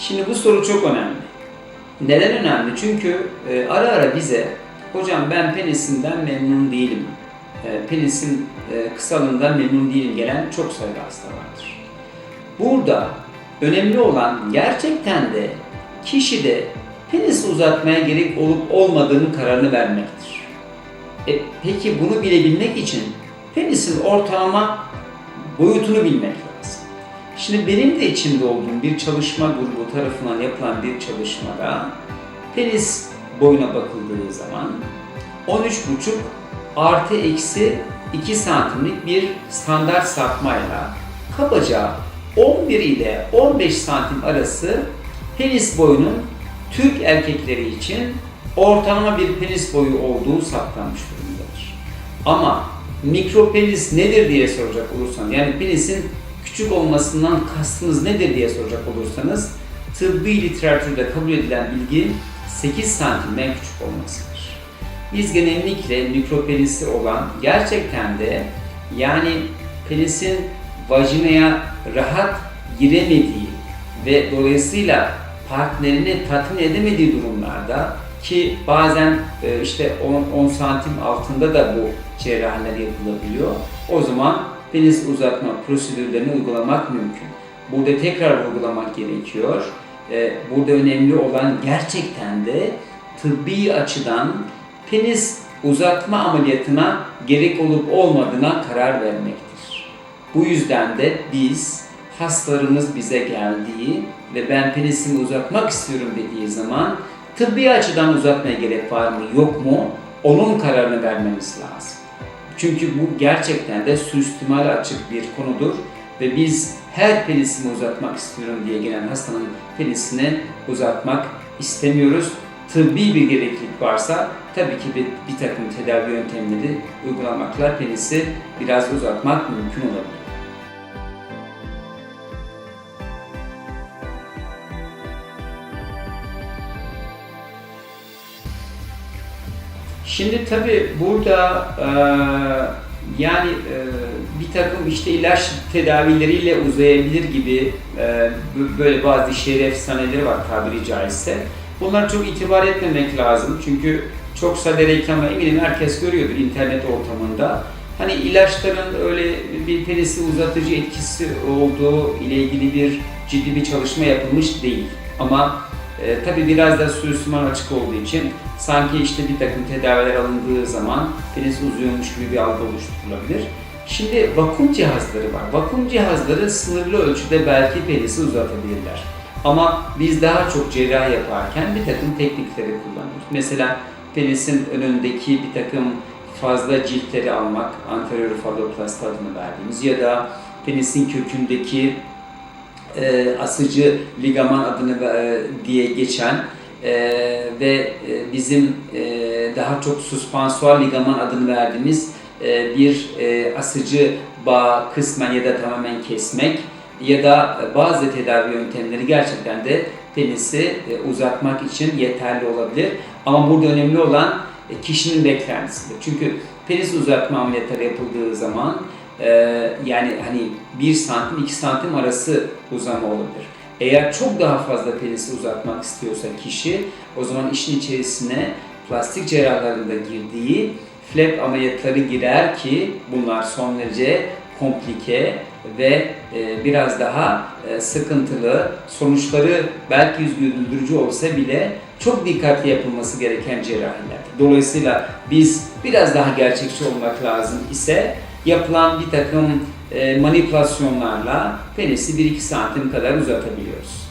Şimdi bu soru çok önemli. Neden önemli? Çünkü e, ara ara bize hocam ben penisinden memnun değilim, e, penisin e, kısalığından memnun değilim gelen çok sayıda hasta vardır. Burada önemli olan gerçekten de kişide penis uzatmaya gerek olup olmadığının kararını vermektir. E, peki bunu bilebilmek için penisin ortalama boyutunu bilmek lazım. Şimdi benim de içinde olduğum bir çalışma grubu tarafından yapılan bir çalışmada penis boyuna bakıldığı zaman 13,5 artı eksi 2 santimlik bir standart sapmayla kabaca 11 ile 15 santim arası penis boyunun Türk erkekleri için ortalama bir penis boyu olduğu saptanmış durumdadır. Ama mikropenis nedir diye soracak olursanız, yani penisin küçük olmasından kastınız nedir diye soracak olursanız, tıbbi literatürde kabul edilen bilgi 8 santimden küçük olmasıdır. Biz genellikle mikropenisi olan gerçekten de yani penisin vajinaya rahat giremediği ve dolayısıyla partnerini tatmin edemediği durumlarda ki bazen e, işte 10, 10 santim altında da bu cerrahiler yapılabiliyor. O zaman penis uzatma prosedürlerini uygulamak mümkün. Burada tekrar vurgulamak gerekiyor. E, Burada önemli olan gerçekten de tıbbi açıdan penis uzatma ameliyatına gerek olup olmadığına karar vermektir. Bu yüzden de biz hastalarımız bize geldiği ve ben penisimi uzatmak istiyorum dediği zaman tıbbi açıdan uzatmaya gerek var mı yok mu onun kararını vermemiz lazım. Çünkü bu gerçekten de suistimal açık bir konudur ve biz her penisimi uzatmak istiyorum diye gelen hastanın penisini uzatmak istemiyoruz. Tıbbi bir gereklilik varsa tabii ki bir, bir takım tedavi yöntemleri uygulamakla penisi biraz uzatmak mümkün olabilir. Şimdi tabii burada e, yani e, bir takım işte ilaç tedavileriyle uzayabilir gibi e, böyle bazı şehir efsaneleri var tabiri caizse. Bunlara çok itibar etmemek lazım çünkü çok sade reklamı eminim herkes görüyordur internet ortamında. Hani ilaçların öyle bir penisi uzatıcı etkisi olduğu ile ilgili bir ciddi bir çalışma yapılmış değil. Ama e, tabii biraz da suistimal açık olduğu için sanki işte bir takım tedaviler alındığı zaman penis uzuyormuş gibi bir algı oluşturulabilir. Şimdi vakum cihazları var. Vakum cihazları sınırlı ölçüde belki penisi uzatabilirler. Ama biz daha çok cerrahi yaparken bir takım teknikleri kullanıyoruz. Mesela penisin önündeki bir takım fazla ciltleri almak, anterior falloplasti adını verdiğimiz ya da penisin kökündeki e, asıcı ligaman adını e, diye geçen e, ve e, bizim e, daha çok suspansual ligaman adını verdiğimiz e, bir e, asıcı bağ kısmen ya da tamamen kesmek ya da bazı tedavi yöntemleri gerçekten de penisi e, uzatmak için yeterli olabilir. Ama burada önemli olan e, kişinin beklentisidir. Çünkü penis uzatma ameliyatları yapıldığı zaman ee, yani hani 1 santim 2 santim arası uzama olabilir. Eğer çok daha fazla penisi uzatmak istiyorsa kişi o zaman işin içerisine plastik cerrahlarında girdiği flap ameliyatları girer ki bunlar son derece komplike ve e, biraz daha e, sıkıntılı sonuçları belki yüz güldürücü olsa bile çok dikkatli yapılması gereken cerrahiler. Dolayısıyla biz biraz daha gerçekçi olmak lazım ise yapılan bir takım e, manipülasyonlarla penisi 1-2 santim kadar uzatabiliyoruz.